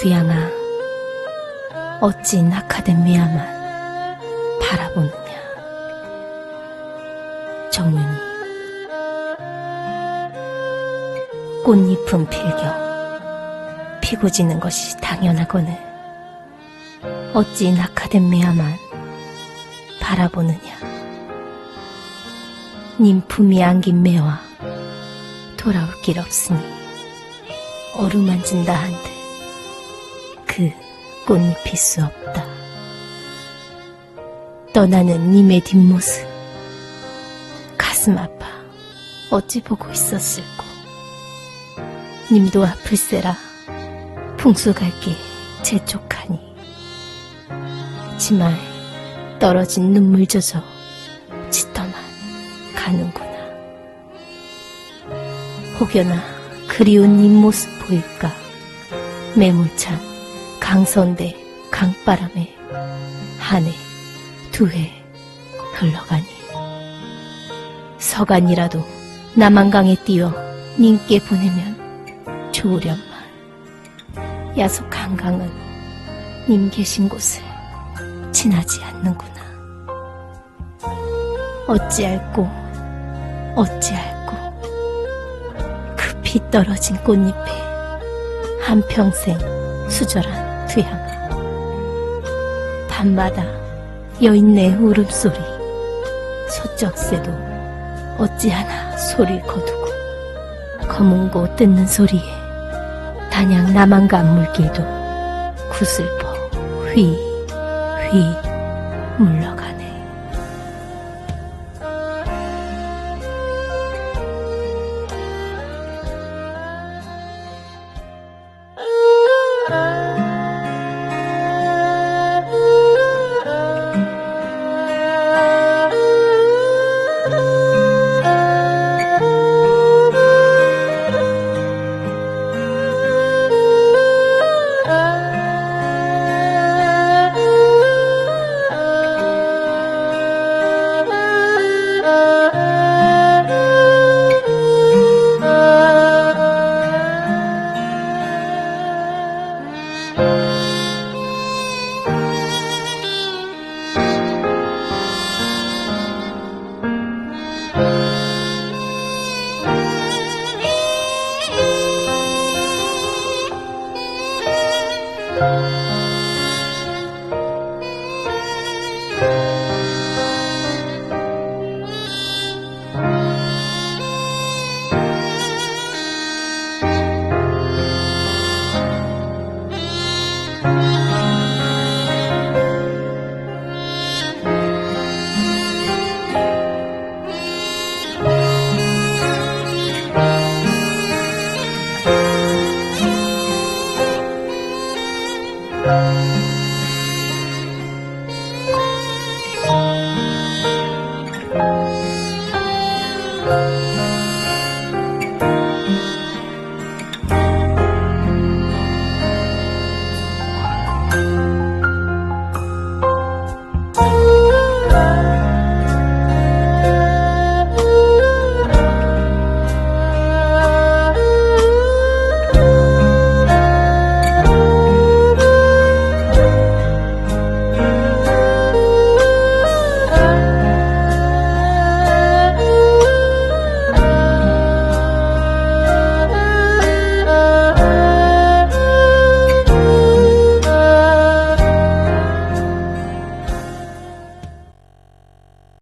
두양아, 어찌 낙하된 미야만 바라보느냐. 정윤이 꽃잎은 필겨 피고 지는 것이 당연하거늘 어찌 낙하된 미야만 바라보느냐. 님 품이 안긴 매와 돌아올 길 없으니 어루만진다 한들 그 꽃잎일 수 없다. 떠나는 님의 뒷모습 가슴 아파 어찌 보고 있었을꼬. 님도 아플세라 풍수갈게 재촉하니 치마에 떨어진 눈물 젖어 짙어만 가는구나. 혹여나 그리운 님 모습 보일까 매몰찬 강선대 강바람에 한 해, 두 해 흘러가니. 서간이라도 남한강에 띄어 님께 보내면 좋으련만. 야속 한 강은 님 계신 곳을 지나지 않는구나. 어찌할꼬 어찌할꼬. 그피 떨어진 꽃잎에 한평생 수절한 뒤향아 밤마다 여인네 울음소리 소쩍새도 어찌하나 소리를 거두고 검은고 뜯는 소리에 단양 남한강 물길도 구슬퍼 휘 휘 물러가